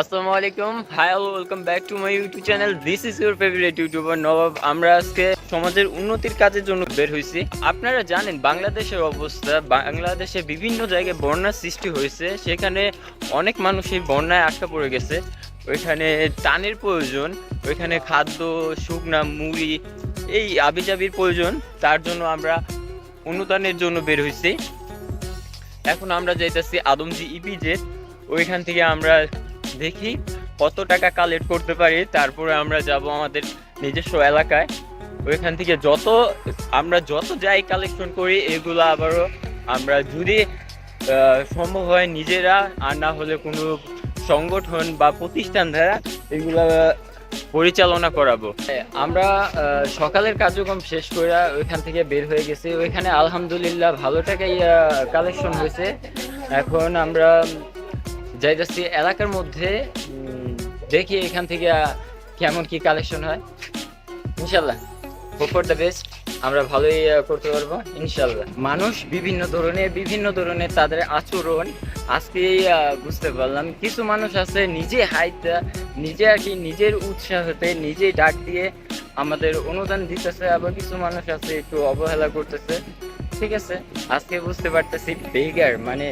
আসসালামু আলাইকুম। Hi welcome back to my YouTube channel this is your favourite YouTuber Nawab আমরা আজকে সমাজের উন্নতির কাজের জন্য বের হয়েছি আপনারা জানেন, বাংলাদেশের অবস্থা, বাংলাদেশে বিভিন্ন জায়গায় বন্যার সৃষ্টি হয়েছে। সেখানে অনেক মানুষ এই বন্যায় আটকা পড়ে গেছে। ওইখানে টানের প্রয়োজন, ওইখানে খাদ্য, শুকনা, মুড়ি, এই আবিজাবির প্রয়োজন। তার জন্য আমরা অনুদানের জন্য বের হয়েছি এখন আমরা যাইতেছি আদমজি ইপিজে ওইখান থেকে আমরা দেখি কত টাকা কালেক্ট করতে পারি, তারপরে আমরা যাব আমাদের নিজস্ব এলাকায়। ওইখান থেকে যত, আমরা যত যাই কালেকশন করি, এগুলো আবারও আমরা যদি সম্ভব হয় নিজেরা, আর না হলে কোনো সংগঠন বা প্রতিষ্ঠান দ্বারা এগুলা পরিচালনা করাবো। আমরা সকালের কার্যক্রম শেষ করে ওইখান থেকে বের হয়ে গেছি। ওইখানে আলহামদুলিল্লাহ ভালো টাকাই কালেকশন হয়েছে। এখন আমরা যাইতেছি এলাকার মধ্যে দেখি এখান থেকে কেমন কি কালেকশন হয়। ইনশাল্লাহ হোপ ফর দ্য বেস্ট আমরা ভালোই করতে পারব ইনশাল্লাহ মানুষ বিভিন্ন ধরনের বিভিন্ন ধরনের তাদের আচরণ। আজকেই আহ, বুঝতে পারলাম। কিছু মানুষ আছে নিজে হাইট নিজে আর কি নিজের উৎসাহতে নিজেই ডাক দিয়ে আমাদের অনুদান দিতেছে আবার কিছু মানুষ আছে একটু অবহেলা করতেছে। ঠিক আছে আজকে বুঝতে পারতেছি বেগার মানে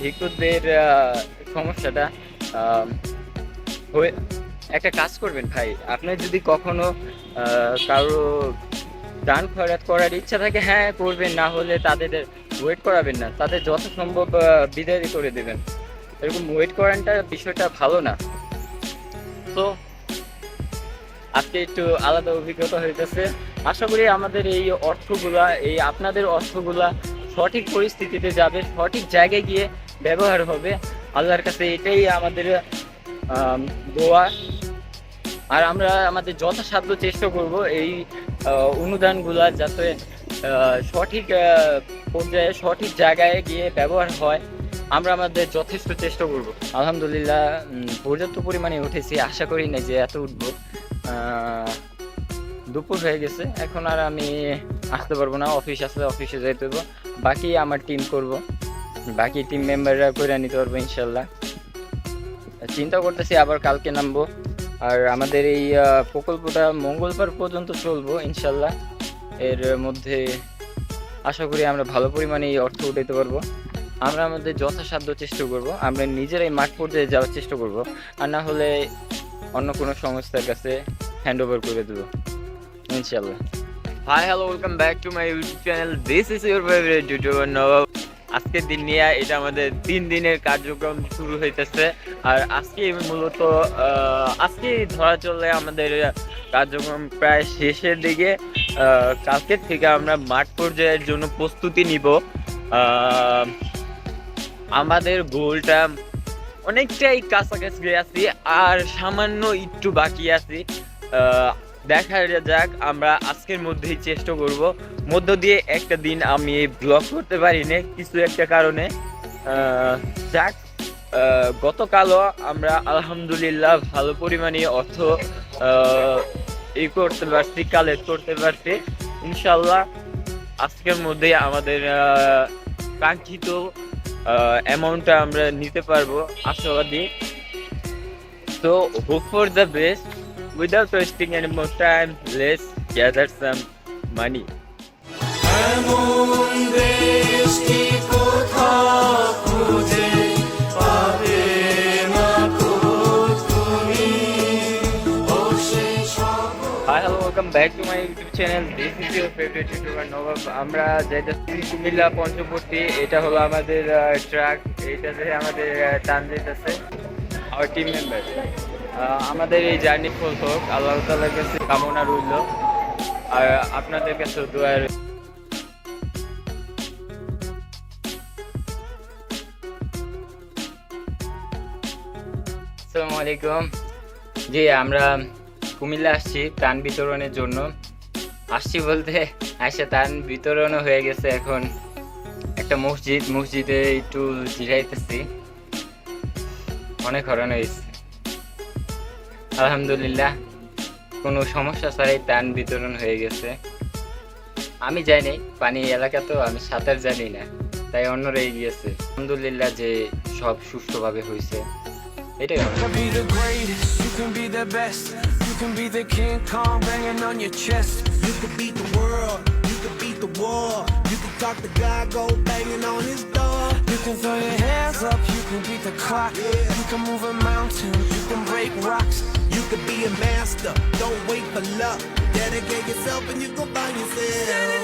ভিক্ষুকদের আহ, সমস্যাটা হয়ে- একটা কাজ করবেন ভাই। আপনি যদি কখনো কারও দান খয়রাত করার ইচ্ছা থাকে হ্যাঁ করবেন, না হলে তাদের ওয়েট করাবেন না। তাদের যত সম্ভব বিদায় করে দেবেন। এরকম ওয়েট করানটা বিষয়টা ভালো না। তো, আজকে একটু আলাদা অভিজ্ঞতা হইতেছে। আশা করি আমাদের এই অর্থগুলা, এই আপনাদের অর্থগুলা সঠিক পরিস্থিতিতে যাবে, সঠিক জায়গায় গিয়ে ব্যবহার হবে। আল্লাহর কাছে এটাই আমাদের আম, দোয়া। আর আমরা আমাদের যথাসাধ্য চেষ্টা করব এই অনুদানগুলা যাতে সঠিক পর্যায়ে সঠিক জায়গায় গিয়ে ব্যবহার হয়। আমরা আমাদের যথেষ্ট চেষ্টা করব। আলহামদুলিল্লাহ পর্যাপ্ত পরিমাণে উঠেছি। আশা করি না যে এত উঠব। দুপুর হয়ে গেছে। এখন আর আমি আসতে পারব না। অফিস আসলে অফিসে যাইতে হব বাকি আমার টিম করব। বাকি টিম মেম্বাররা করে নিতে পারব ইনশাল্লাহ। চিন্তা করতেছি আবার কালকে নামবো। আর আমাদের এই প্রকল্পটা মঙ্গলবার পর্যন্ত চলবো ইনশাল্লাহ। এর মধ্যে আশা করি আমরা ভালো পরিমাণে এই অর্থ উঠাইতে পারব। আমরা আমাদের যথাসাধ্য চেষ্টা করব। আমরা নিজেরাই মাঠ পর্যায়ে যাওয়ার চেষ্টা করব। আর না হলে অন্য কোনো সংস্থার কাছে হ্যান্ড ওভার করে দেবো। ইনশাল্লাহ। Hi hello welcome back to my YouTube channel this is your favourite YouTuber Nawab আজকের দিন নিয়ে এটা আমাদের তিন দিনের কার্যক্রম শুরু হইতেছে। আর আজকে মূলত আজকে ধরা চললে আমাদের কার্যক্রম প্রায় শেষের দিকে। কালকের থেকে আমরা মাঠ পর্যায়ের জন্য প্রস্তুতি নিব। আমাদের গোলটা অনেকটাই কাছাকাছি আছি আর সামান্য একটু বাকি আছি। দেখা যাক, আমরা আজকের মধ্যেই চেষ্টা করব। মধ্য দিয়ে একটা দিন আমি ব্লগ করতে পারি না কিছু একটা কারণে। যাক গতকালও আমরা আলহামদুলিল্লাহ ভালো পরিমাণে অর্থ ই করতে পারছি কালেক্ট করতে পারছি। ইনশাল্লাহ আজকের মধ্যেই আমাদের কাঙ্ক্ষিত অ্যামাউন্টটা আমরা নিতে পারব, আশাবাদী। তো hope for the best without wasting any more time let's gather some money এমন দেশ কি কোথাও খুঁজে পাবে না খোঁজ তুমি ও সেই শহর Hi, hello, welcome back to my YouTube channel. This is your favorite YouTuber Novab. আমরা যাইতেছি কুমিল্লা পঞ্চবর্তী এটা হলো আমাদের ট্রাক এইটাতে আমাদের আহ, টান যেতেছে আমার টিম মেম্বার আমাদের এই জার্নি ফুল হোক আল্লাহ তালার কাছে কামনা রইল। আর আপনাদের কাছে দোয়ার আসসালামু আলাইকুম। জি, আমরা কুমিল্লা আসছি ত্রাণ বিতরণের জন্য। আসছি বলতে আসে ত্রাণ বিতরণও হয়ে গেছে এখন। একটা মসজিদ, মসজিদে একটু জিরাইতেছি। অনেক হরণ হয়েছে। আলহামদুলিল্লাহ কোনো সমস্যা ছাড়াই টান বিতরণ হয়ে গেছে আমি জানি পানি এলাকা তো আমি সাঁতার জানি না তাই অন্য রয়ে গিয়েছে আলহামদুলিল্লাহ যে সব সুস্থভাবে হয়েছে এটাই Throw your hands up, you can beat the clock. Yeah. You can move a mountain, you can break rocks. Could be a master, don't wait for luck. Dedicate yourself and you go find yourself.